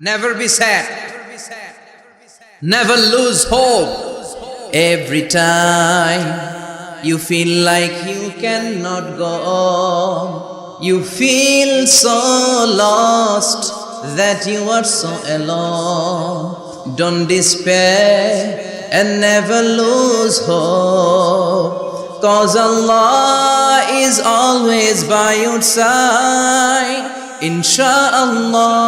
Never be sad. Never lose hope. Every time you feel like you cannot go on, you feel so lost that you are so alone. Don't despair and never lose hope. Cause Allah is always by your side. Insha'Allah,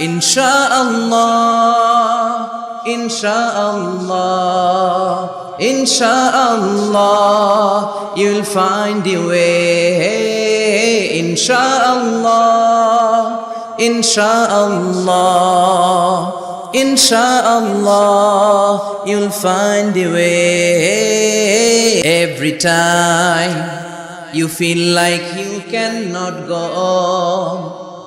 Insha'Allah, Insha'Allah, you'll find your way. Insha'Allah, Insha'Allah, Insha'Allah, you'll find your way every time. You feel like you cannot go on.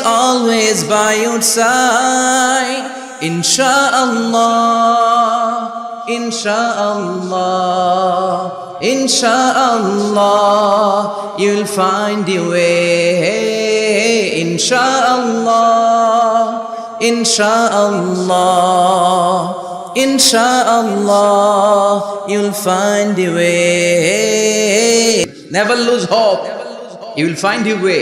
always by your side. Insha'Allah, Insha'Allah, Insha'Allah, you'll find your way. Insha'Allah, Insha'Allah, Insha'Allah, you'll find your way. Never lose hope. You will find your way.